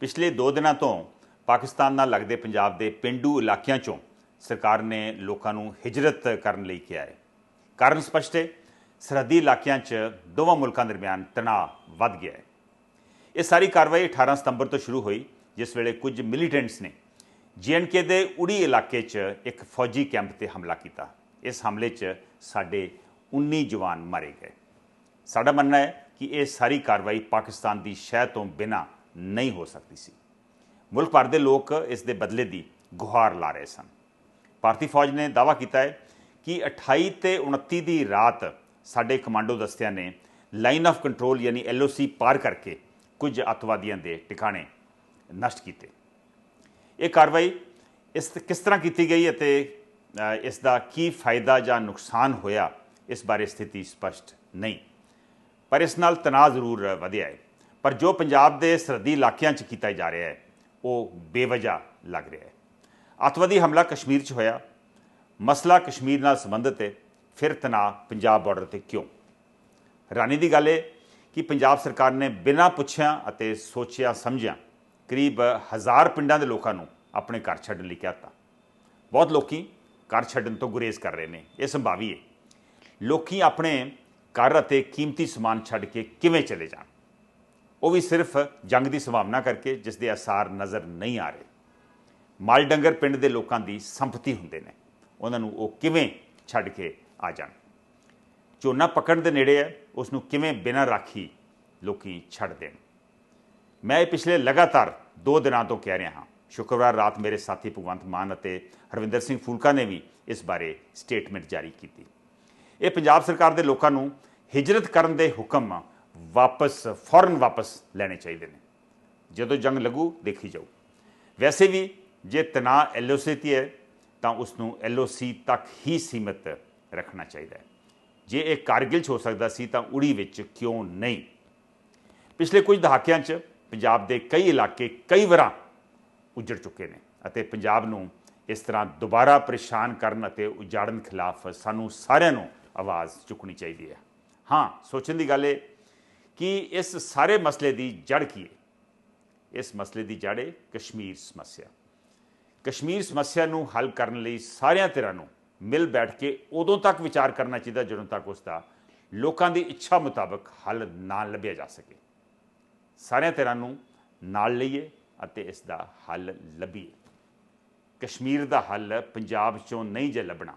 ਪਿਛਲੇ 2 ਦਿਨਾਂ ਤੋਂ ਪਾਕਿਸਤਾਨ ਨਾਲ ਲੱਗਦੇ ਪੰਜਾਬ ਦੇ ਪਿੰਡੂ ਇਲਾਕਿਆਂ ਚੋਂ ਸਰਕਾਰ ਨੇ ਲੋਕਾਂ ਨੂੰ ਹਿਜਰਤ ਕਰਨ ਲਈ ਕਿਹਾ ਹੈ। ਕਾਰਨ ਸਪਸ਼ਟ ਹੈ, ਸਰਹੱਦੀ ਇਲਾਕਿਆਂ 'ਚ ਦੋਵਾਂ ਮੁਲਕਾਂ ਦਰਮਿਆਨ ਤਣਾਅ ਵੱਧ ਗਿਆ ਹੈ। ਇਹ ਸਾਰੀ ਕਾਰਵਾਈ 18 ਸਤੰਬਰ ਤੋਂ ਸ਼ੁਰੂ ਹੋਈ, ਜਿਸ ਵੇਲੇ ਕੁਝ ਮਿਲੀਟੈਂਟਸ ਨੇ ਜੀਐਨਕੇ ਦੇ ਉੜੀ ਇਲਾਕੇ 'ਚ ਇੱਕ ਫੌਜੀ ਕੈਂਪ ਤੇ ਹਮਲਾ ਕੀਤਾ। ਇਸ ਹਮਲੇ 'ਚ ਸਾਡੇ 19 ਜਵਾਨ ਮਾਰੇ ਗਏ। ਸਾਡਾ ਮੰਨਣਾ ਹੈ ਕਿ ਇਹ ਸਾਰੀ ਕਾਰਵਾਈ ਪਾਕਿਸਤਾਨ ਦੀ ਸ਼ਹਿ ਤੋਂ ਬਿਨਾਂ ਨਹੀਂ ਹੋ ਸਕਦੀ ਸੀ। ਮੁਲਕ ਭਰ ਦੇ ਲੋਕ ਇਸ ਦੇ ਬਦਲੇ ਦੀ ਗੁਹਾਰ ਲਾ ਰਹੇ ਸਨ। ਭਾਰਤੀ ਫੌਜ ਨੇ ਦਾਅਵਾ ਕੀਤਾ ਹੈ ਕਿ 28 ਤੇ 29 ਦੀ ਰਾਤ ਸਾਡੇ ਕਮਾਂਡੋ ਦਸਤਿਆਂ ਨੇ ਲਾਈਨ ਆਫ ਕੰਟਰੋਲ ਯਾਨੀ ਐਲਓਸੀ ਪਾਰ ਕਰਕੇ ਕੁਝ ਅਤਵਾਦੀਆਂ ਦੇ ਟਿਕਾਣੇ ਨਸ਼ਟ ਕੀਤੇ। ਇਹ ਕਾਰਵਾਈ ਇਸ ਕਿਸ ਤਰ੍ਹਾਂ ਕੀਤੀ ਗਈ ਅਤੇ ਇਸ ਦਾ ਕੀ ਫਾਇਦਾ ਜਾਂ ਨੁਕਸਾਨ ਹੋਇਆ, ਇਸ ਬਾਰੇ ਸਥਿਤੀ ਸਪਸ਼ਟ ਨਹੀਂ। ਪਰ ਇਸ ਨਾਲ ਤਣਾਅ ਜ਼ਰੂਰ ਵਧਿਆ ਹੈ। ਪਰ ਜੋ ਪੰਜਾਬ ਦੇ ਸਰਹੱਦੀ ਇਲਾਕਿਆਂ 'ਚ ਕੀਤਾ ਜਾ ਰਿਹਾ ਹੈ, ਉਹ ਬੇਵਜ੍ਹਾ ਲੱਗ ਰਿਹਾ ਹੈ। ਅੱਤਵਾਦੀ ਹਮਲਾ ਕਸ਼ਮੀਰ 'ਚ ਹੋਇਆ। ਮਸਲਾ ਕਸ਼ਮੀਰ ਨਾਲ ਸੰਬੰਧਿਤ ਹੈ। ਫਿਰ ਤਣਾਅ ਪੰਜਾਬ ਬਾਰਡਰ ਤੇ ਕਿਉਂ? ਰਾਣੀ ਦੀ ਗੱਲ ਹੈ ਕਿ ਪੰਜਾਬ ਸਰਕਾਰ ਨੇ ਬਿਨਾਂ ਪੁੱਛਿਆ ਅਤੇ ਸੋਚਿਆ ਸਮਝਿਆ ਕਰੀਬ ਹਜ਼ਾਰ ਪਿੰਡਾਂ ਦੇ ਲੋਕਾਂ ਨੂੰ ਆਪਣੇ ਘਰ ਛੱਡਣ ਲਈ ਕਹਿਤਾ ਬਹੁਤ ਲੋਕੀ ਘਰ ਛੱਡਣ ਤੋਂ ਗੁਰੇਜ਼ ਕਰ ਰਹੇ ਨੇ। ਇਹ ਸੰਭਾਵੀ ਹੈ। ਲੋਕੀ ਆਪਣੇ ਘਰ ਅਤੇ ਕੀਮਤੀ ਸਮਾਨ ਛੱਡ ਕੇ ਕਿਵੇਂ ਚਲੇ ਜਾਣ? ਉਹ ਵੀ ਸਿਰਫ ਜੰਗ ਦੀ ਸੰਭਾਵਨਾ ਕਰਕੇ ਜਿਸ ਦੇ ਅਸਾਰ ਨਜ਼ਰ ਨਹੀਂ ਆ ਰਹੇ। ਮਾਲ ਡੰਗਰ ਪਿੰਡ ਦੇ ਲੋਕਾਂ ਦੀ ਸੰਪਤੀ ਹੁੰਦੇ ਨੇ। ਉਹਨਾਂ ਨੂੰ ਉਹ ਕਿਵੇਂ ਛੱਡ ਕੇ ਆ ਜਾਣ? ਝੋਨਾ ਪਕਣ ਦੇ ਨੇੜੇ ਹੈ, ਉਸ ਨੂੰ ਕਿਵੇਂ ਬਿਨਾਂ ਰਾਖੀ ਲੋਕੀ ਛੱਡ ਦੇਣ? ਮੈਂ ਇਹ ਪਿਛਲੇ ਲਗਾਤਾਰ 2 ਦਿਨਾਂ ਤੋਂ ਕਹਿ ਰਿਹਾ ਹਾਂ। ਸ਼ੁੱਕਰਵਾਰ ਰਾਤ ਮੇਰੇ ਸਾਥੀ ਭਗਵੰਤ ਮਾਨ ਅਤੇ ਹਰਵਿੰਦਰ ਸਿੰਘ ਫੂਲਕਾ ਨੇ ਵੀ ਇਸ ਬਾਰੇ ਸਟੇਟਮੈਂਟ ਜਾਰੀ ਕੀਤੀ। ਇਹ ਪੰਜਾਬ ਸਰਕਾਰ ਦੇ ਲੋਕਾਂ ਨੂੰ ਹਿਜਰਤ ਕਰਨ ਦੇ ਹੁਕਮ ਵਾਪਸ, ਫੌਰਨ ਵਾਪਸ ਲੈਣੇ ਚਾਹੀਦੇ ਨੇ। ਜਦੋਂ ਜੰਗ ਲੱਗੂ, ਦੇਖੀ ਜਾਊ। ਵੈਸੇ ਵੀ ਜੇ ਤਣਾਅ ਐਲਓਸੀ ਤੇ ਹੈ, ਤਾਂ ਉਸ ਨੂੰ ਐਲਓਸੀ ਤੱਕ ਹੀ ਸੀਮਿਤ ਰੱਖਣਾ ਚਾਹੀਦਾ ਹੈ। ਜੇ ਇਹ ਕਾਰਗਿਲ 'ਚ ਹੋ ਸਕਦਾ ਸੀ, ਤਾਂ ਉੜੀ ਵਿੱਚ ਕਿਉਂ ਨਹੀਂ? ਪਿਛਲੇ ਕੁਝ ਦਹਾਕਿਆਂ 'ਚ ਪੰਜਾਬ ਦੇ ਕਈ ਇਲਾਕੇ ਕਈ ਵਾਰਾਂ ਉਜੜ ਚੁੱਕੇ ਨੇ ਅਤੇ ਪੰਜਾਬ ਨੂੰ ਇਸ ਤਰ੍ਹਾਂ ਦੁਬਾਰਾ ਪਰੇਸ਼ਾਨ ਕਰਨ ਅਤੇ ਉਜਾੜਨ ਖਿਲਾਫ ਸਾਨੂੰ ਸਾਰਿਆਂ ਨੂੰ ਆਵਾਜ਼ ਚੁੱਕਣੀ ਚਾਹੀਦੀ ਹੈ। ਹਾਂ, ਸੋਚਣ ਦੀ ਗੱਲ ਇਹ ਕਿ ਇਸ ਸਾਰੇ ਮਸਲੇ ਦੀ ਜੜ ਕੀ ਹੈ? ਇਸ ਮਸਲੇ ਦੀ ਜੜ ਹੈ ਕਸ਼ਮੀਰ ਸਮੱਸਿਆ। ਕਸ਼ਮੀਰ ਸਮੱਸਿਆ ਨੂੰ ਹੱਲ ਕਰਨ ਲਈ ਸਾਰਿਆਂ ਧਿਰਾਂ ਨੂੰ ਮਿਲ ਬੈਠ ਕੇ ਉਦੋਂ ਤੱਕ ਵਿਚਾਰ ਕਰਨਾ ਚਾਹੀਦਾ ਜਦੋਂ ਤੱਕ ਉਸ ਦਾ ਲੋਕਾਂ ਦੀ ਇੱਛਾ ਮੁਤਾਬਕ ਹੱਲ ਨਾ ਲੱਭਿਆ ਜਾ ਸਕੇ। ਸਾਰਿਆਂ ਧਿਰਾਂ ਨੂੰ ਨਾਲ ਲਈਏ ਅਤੇ ਇਸ ਦਾ ਹੱਲ ਲੱਭੀਏ। ਕਸ਼ਮੀਰ ਦਾ ਹੱਲ ਪੰਜਾਬ ਚੋਂ ਨਹੀਂ ਜੇ ਲੱਭਣਾ।